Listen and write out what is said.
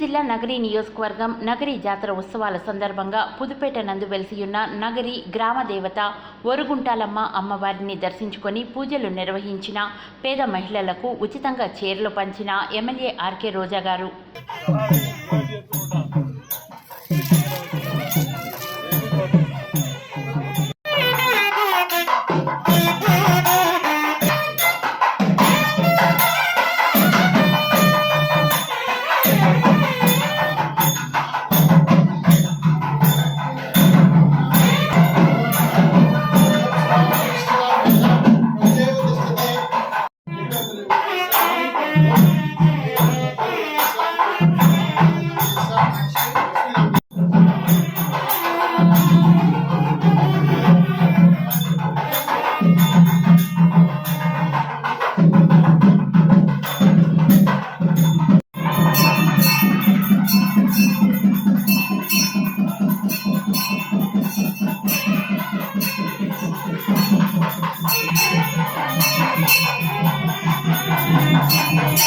జిల్లా నగరి నియోజకవర్గం నగరి జాతర ఉత్సవాల సందర్భంగా పుదుపేట నందు వెలిసియున్న నగరి గ్రామ దేవత ఒరుగుంటాలమ్మ అమ్మవారిని దర్శించుకొని పూజలు నిర్వహించిన పేద మహిళలకు ఉచితంగా చీరలు పంచిన ఎమ్మెల్యే ఆర్కే రోజా గారు